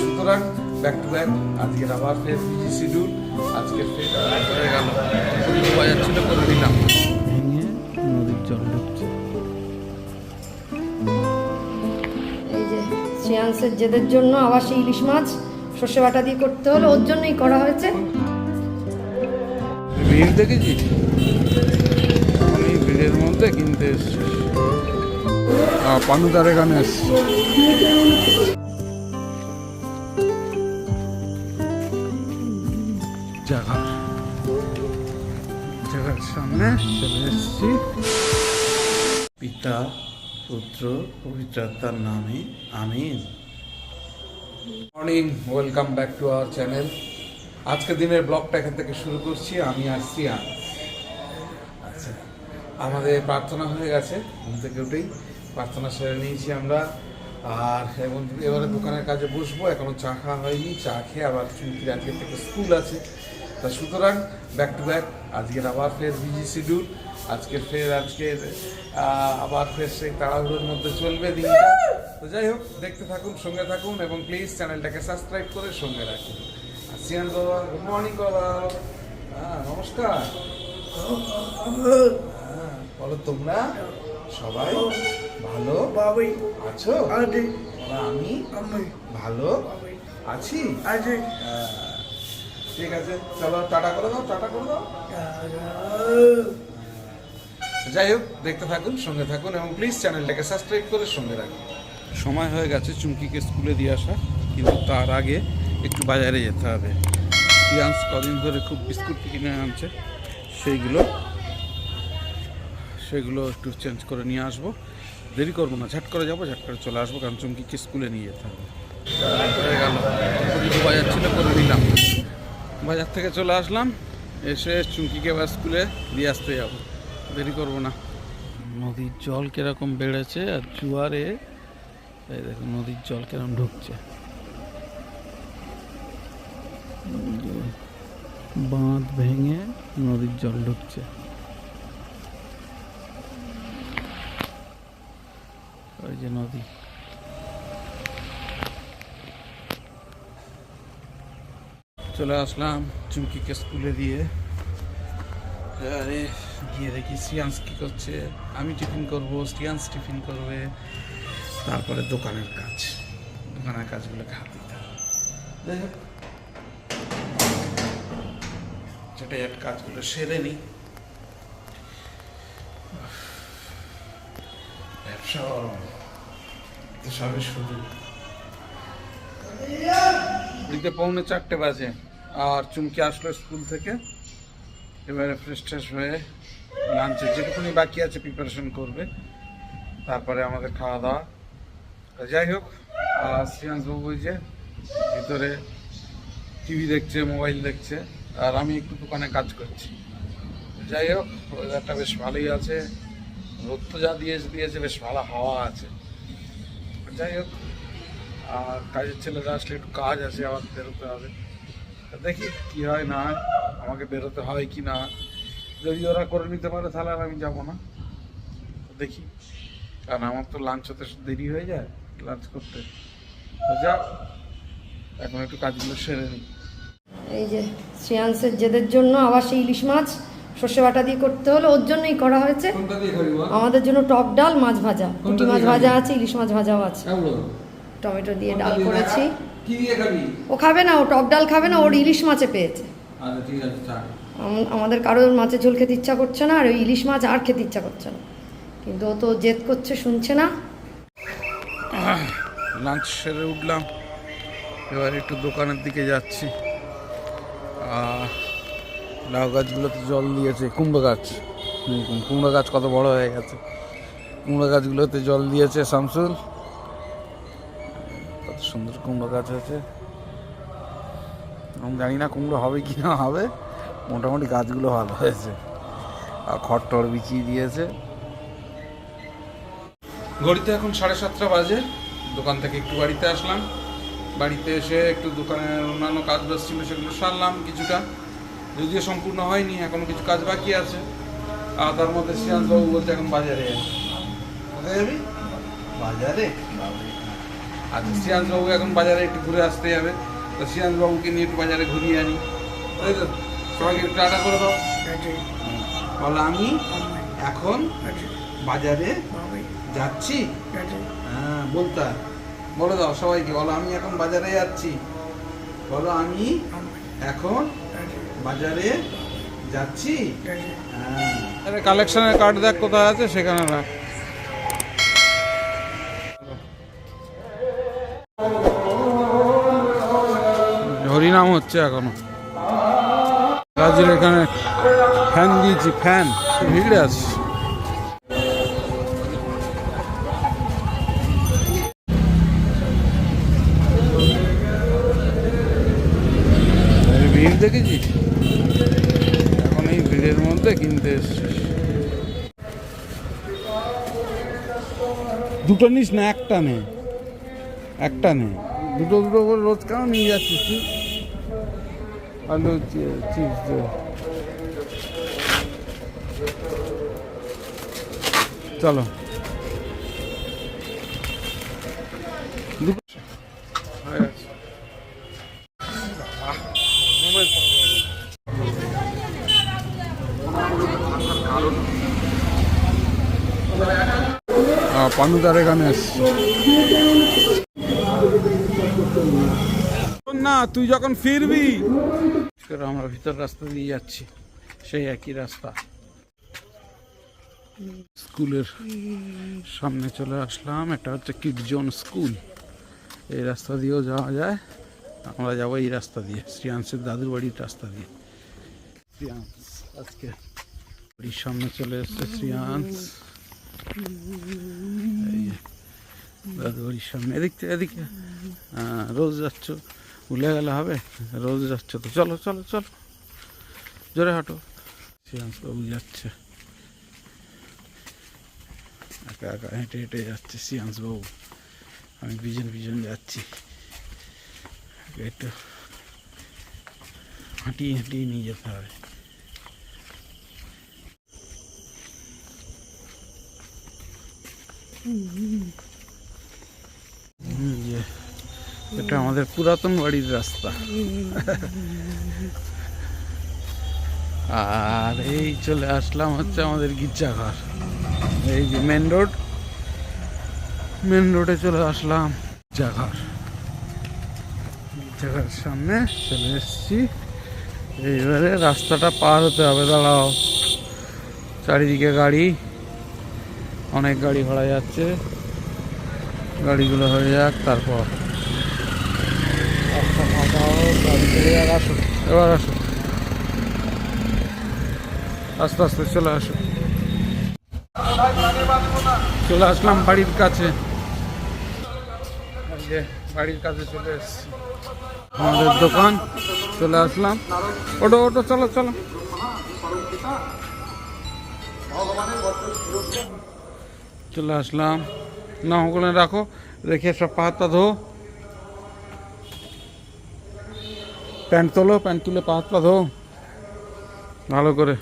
সুতরাং back to back আজকের আবার ফের বিজি শিডিউল আজকের ফের হয়ে গেল। পুরো বাজার ছিল করে দিলাম ভেঙে নদীর জল ঢুকছে। এই যে শ্রেয়াংসের জেদের জন্য আবার সেই ইলিশ মাছ সর্ষে বাটা দিয়ে করতে হলো ওর জন্যই করা হয়েছে। ভিড় দেখেছিস? আমি ভিড়ের মধ্যে কিনতে এসছিস। পানুদার এখানে এসছি। জায়গা। জায়গার সামনে চলে এসছি। পিতা পুত্র পবিত্রাত্মার নামে আমিন। Morning welcome back to our channel আজকের দিনের ব্লগটা এখান থেকে শুরু করছি আমি আসছি আচ্ছা আমাদের প্রার্থনা হয়ে গেছে ঘুম থেকে উঠেই প্রার্থনা সেরে নিয়েছি আমরা। আর এবং এবারে দোকানের কাজে বসবো এখনও চা খাওয়া হয়নি চা খেয়ে আবার চুমকির আজকে থেকে স্কুল আছে। তা সুতরাং ব্যাক টু ব্যাক আজকের আবার ফের বিজি শিডিউল আজকের ফের আজকের আবার ফের সেই তাড়াহুড়োর মধ্যে চলবে দিনটা। তো যাই হোক দেখতে থাকুন সঙ্গে থাকুন এবং প্লিজ চ্যানেলটাকে সাবস্ক্রাইব করে সঙ্গে রাখুন। আর সিয়ান বাবা গুড মর্নিং বাবা। হ্যাঁ নমস্কার। হ্যাঁ, বলো তোমরা সবাই ভালো বাবাই আছো? আর আমি ভালো আছি? হ্যাঁ, ঠিক আছে, চলো, টাটা করে দাও, টাটা করে দাও। যাই হোক, দেখতে থাকুন, সঙ্গে থাকুন এবং প্লিজ চ্যানেলটাকে সাবস্ক্রাইব করে সঙ্গে রাখুন। সময় হয়ে গেছে চুমকিকে স্কুলে দিয়ে আসা কিন্তু তার আগে একটু বাজারে যেতে হবে। ফিয়ান্স কদিন ধরে খুব বিস্কুট কিনে আনছে, সেইগুলো সেগুলো একটু চেঞ্জ করে নিয়ে আসব। দেরি করব না, ঝাট করে যাব, ঝাট করে চলে আসব, কারণ চুমকিকে স্কুলে নিয়ে যেতে হবে। বাজার ছিল করে দিলাম বাজার থেকে চলে আসলাম, এসে চুমকিকে এবার স্কুলে দিয়ে আসতে যাব। দেরি করব না। নদীর জল কীরকম বেড়েছে আর জুয়ারে, এই দেখো নদীর জল কীরকম ঢুকছে। বাঁধ ভেঙে নদীর জল ঢুকছে। ওই যে নদী। চলে আসলাম, চুমকিকে স্কুলে দিয়ে। আরে, গিয়ে দেখি সিয়ান্স কি করছে। আমি টিফিন করব, সিয়ান্স টিফিন করবে। তারপরে দোকানের কাজ। দোকানের কাজগুলোকে হাত দিতে হবে। এক কাজগুলো সেরে নিই ব্যবসা সবে শুরু। দিকে পৌনে চারটে বাজে আর চুমকি আসলো স্কুল থেকে। এবারে ফ্রেশ ট্রেশ হয়ে লাঞ্চে যেটুকুনি বাকি আছে প্রিপারেশন করবে। তারপরে আমাদের খাওয়া দাওয়া। যাই হোক আর শ্রীয়াংশবাবু যে ভিতরে টিভি দেখছে মোবাইল দেখছে, আর আমি একটু দোকানে কাজ করছি। যাই হোক ওয়েদারটা বেশ ভালোই আছে। রোদ তো যা দিয়েছে দিয়েছে, বেশ ভালো হাওয়া আছে। যাই হোক আর কাজের ছেলেরা আসলে একটু কাজ আছে আবার বেরোতে হবে। তা দেখি কি হয় না আমাকে বেরোতে হয় কি না। যদি ওরা করে নিতে পারে তাহলে আর আমি যাব না। দেখি। কারণ আমার তো লাঞ্চ হতে দেরি হয়ে যায় লাঞ্চ করতে। যাক এখন একটু কাজগুলো সেরে নিই। এই যে শ্রেয়াংসের জেদের জন্য আবার সেই ইলিশ মাছ সর্ষে বাটা দিয়ে করতে হলো ওর জন্যই করা হয়েছে। আমাদের জন্য টক ডাল মাছ ভাজা। পুঁটি মাছ ভাজা আছে ইলিশ মাছ ভাজাও আছে। টমেটো দিয়ে ডাল করেছি। কি দিয়ে খাবি? ও খাবে না ও টক ডাল খাবে না ওর ইলিশ মাছে পেয়েছে। আচ্ছা ঠিক আছে চা আমাদের কারোর মাছের ঝোল খেতে ইচ্ছা করছে না আর ওই ইলিশ মাছ আর খেতে ইচ্ছা করছে না। কিন্তু ও তো জেদ করছে শুনছে না। লাঞ্চ সেরে উঠলাম। এবার একটু দোকানের দিকে যাচ্ছি। লাউ গাছগুলোতে জল দিয়েছে কুমড়ো গাছ। কুমড়ো গাছ কত বড় হয়ে গেছে। কুমড়ো গাছগুলোতে জল দিয়েছে শামসুল। কত সুন্দর কুমড়ো গাছ আছে আমি জানি না কুমড়ো হবে কি না হবে মোটামুটি গাছগুলো ভালো হয়েছে। আর খড় টড় বিছিয়ে দিয়েছে। ঘড়িতে এখন সাড়ে সাতটা বাজে দোকান থেকে একটু বাড়িতে আসলাম। বাড়িতে এসে একটু দোকানের অন্যান্য কাজ বাজ ছিল সেগুলো সারলাম কিছুটা। যদিও সম্পূর্ণ হয়নি এখনও কিছু কাজ বাকি আছে। আর তার মধ্যে শ্রীয়ান্ত বাবু বলছে এখন বাজারে কোথায় যাবি? বাজারে। আর শ্রিয়াংশ বাবু এখন বাজারে একটু ঘুরে আসতে যাবে তো শ্রিয়াংশ বাবুকে নিয়ে একটু বাজারে ঘুরিয়ে আনি। তাই তো? সবাইকে একটু টাটা করে দাও। বলো আমি এখন বাজারে যাচ্ছি। হ্যাঁ বলতা। বলে দাও সবাইকে বলো আমি এখন বাজারে যাচ্ছি। বলো আমি এখন বাজারে যাচ্ছি। হ্যাঁ কালেকশনের কার্ড দেখ কোথায় আছে সেখানে রাখ। হরিনাম হচ্ছে এখনও। রাজুর এখানে ফ্যান দিয়েছি, ফ্যান। ভিড়ে আছে। ভিড় দেখেছি? এখন এই ভিড়ের মধ্যে কিনতে দুটো নিস না, একটা নে। একটা নে। দুটো দুটো করে রোজ কেন নিয়ে যাচ্ছিস তুই? আলু চিপস দে চলো পানুদার এখানে এসছি না তুই যখন ফিরবি। আমরা ভিতর রাস্তা দিয়ে যাচ্ছি সেই একই রাস্তা। স্কুলের সামনে চলে আসলাম এটা হচ্ছে কিডজন স্কুল এই রাস্তা দিয়েও যাওয়া যায় আমরা যাব এই রাস্তা দিয়ে শ্রিয়াংশের দাদুর বাড়ির রাস্তা দিয়ে। শ্রিয়াংশ আজকে বাড়ির সামনে চলে এসছে শ্রিয়াংশ দাদু বাড়ির সামনে এদিক থেকে এদিকে। হ্যাঁ, রোজ যাচ্ছ। ভুলে গেলে হবে রোজ যাচ্ছ তো চলো চলো চলো জোরে হাঁটো শ্রিয়াংশ বাবু যাচ্ছে একা একা হেঁটে হেঁটে যাচ্ছে শ্রিয়াংশ বাবু আমি পিছন পিছন যাচ্ছি একটু হাঁটিয়ে হাঁটিয়ে নিয়ে যেতে হবে হুম, যে এটা আমাদের পুরাতন বাড়ির রাস্তা। আর এই চলে আসলাম হচ্ছে আমাদের গির্জাঘর। এই যে মেন রোড মেন রোডে চলে আসলাম গির্জাঘর। গির্জাঘর সামনে চলে এসেছি। এইবারে রাস্তাটা পার হতে হবে, দাঁড়াও। চারিদিকে গাড়ি। অনেক গাড়ি ঘোড়া যাচ্ছে। গাড়িগুলো হয়ে যাক, তারপর রাস্তা ফাঁকা হোক, গাড়ি চলে যাক, আসো এবার আসো আস্তে আস্তে চলে আসো চলে আসলাম বাড়ির কাছে। বাড়ির কাছে চলে এসেছি। আমাদের দোকান, চলে আসলাম। ওটো ওটো চলো চলো। চলে আসলাম। না ওগুলো রাখো, রেখে সব পাহাড়টা ধো। প্যান্ট তোলো, প্যান্ট তুলে পাহাড়টা ধো। ভালো করে।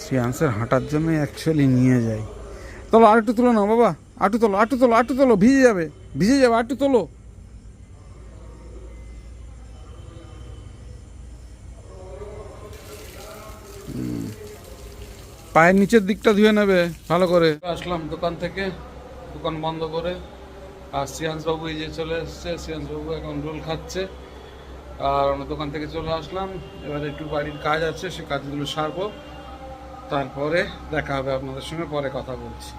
সিয়ান্সের হাঁটার জন্য অ্যাকচুয়ালি নিয়ে যাই। তোলো আরেকটু তুলো না বাবা। আটু তোলো আটু তোলো আটু তোলো, ভিজে যাবে। ভিজে যাবে আটু তোলো। পায়ের নিচের দিকটা ধুয়ে নেবে, ভালো করে। আসলাম দোকান থেকে, দোকান বন্ধ করে। আর শ্রিয়াংশবাবু এই যে চলে এসছে শ্রিয়াংশবাবু এখন রোল খাচ্ছে। আর আমরা দোকান থেকে চলে আসলাম। এবার একটু বাড়ির কাজ আছে, সে কাজগুলো সারবো। তারপরে দেখা হবে আপনাদের সঙ্গে, পরে কথা বলছি।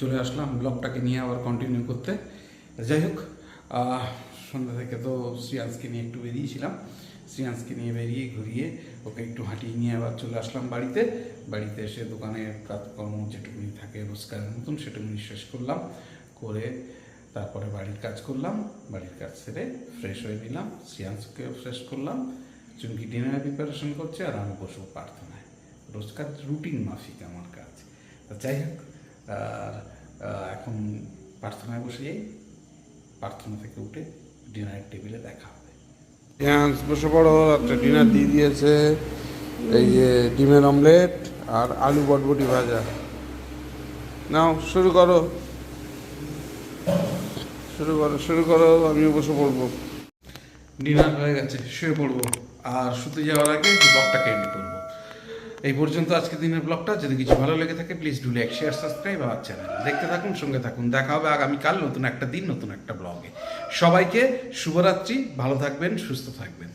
চলে আসলাম ব্লগটাকে নিয়ে আবার কন্টিনিউ করতে। যাই হোক সন্ধ্যা থেকে তো শ্রিয়াংশকে নিয়ে একটু বেরিয়েছিলাম। শ্রিয়াংশকে নিয়ে বেরিয়ে ঘুরিয়ে ওকে একটু হাঁটিয়ে নিয়ে আবার চলে আসলাম বাড়িতে। বাড়িতে এসে দোকানের কাজকর্ম যেটুকুনি থাকে, রোজগারের মতন সেটুকুনি শেষ করলাম। করে তারপরে বাড়ির কাজ করলাম, বাড়ির কাজ সেরে ফ্রেশ হয়ে নিলাম শ্রিয়াংশকেও ফ্রেশ করলাম, চুমকি ডিনার প্রিপারেশন করছে আর আমি বসবো প্রার্থনায়। রোজকার রুটিন মাফিক আমার কাজ। যাই হোক, আর এখন প্রার্থনায় বসে যাই, প্রার্থনা থেকে উঠে ডিনারের টেবিলে দেখা হবে। বসে পড়ো, একটা ডিনার দিয়ে দিয়েছে, এই যে ডিমের অমলেট আর আলু বটবটি ভাজা। নাও, শুরু করো। শুরু করো শুরু করো, আমিও বসে পড়ব। ডিনার হয়ে গেছে, শুয়ে পড়ব। আর শুতে যাওয়ার আগে ব্লগটাকে এন্ড করব। এই পর্যন্ত আজকে দিনের ব্লগটা যদি কিছু ভালো লেগে থাকে please do like share subscribe আমার চ্যানেল দেখতে থাকুন, সঙ্গে থাকুন। দেখা হবে আগামীকাল নতুন একটা দিন, নতুন একটা ব্লগে সবাইকে শুভরাত্রি, ভালো থাকবেন, সুস্থ থাকবেন।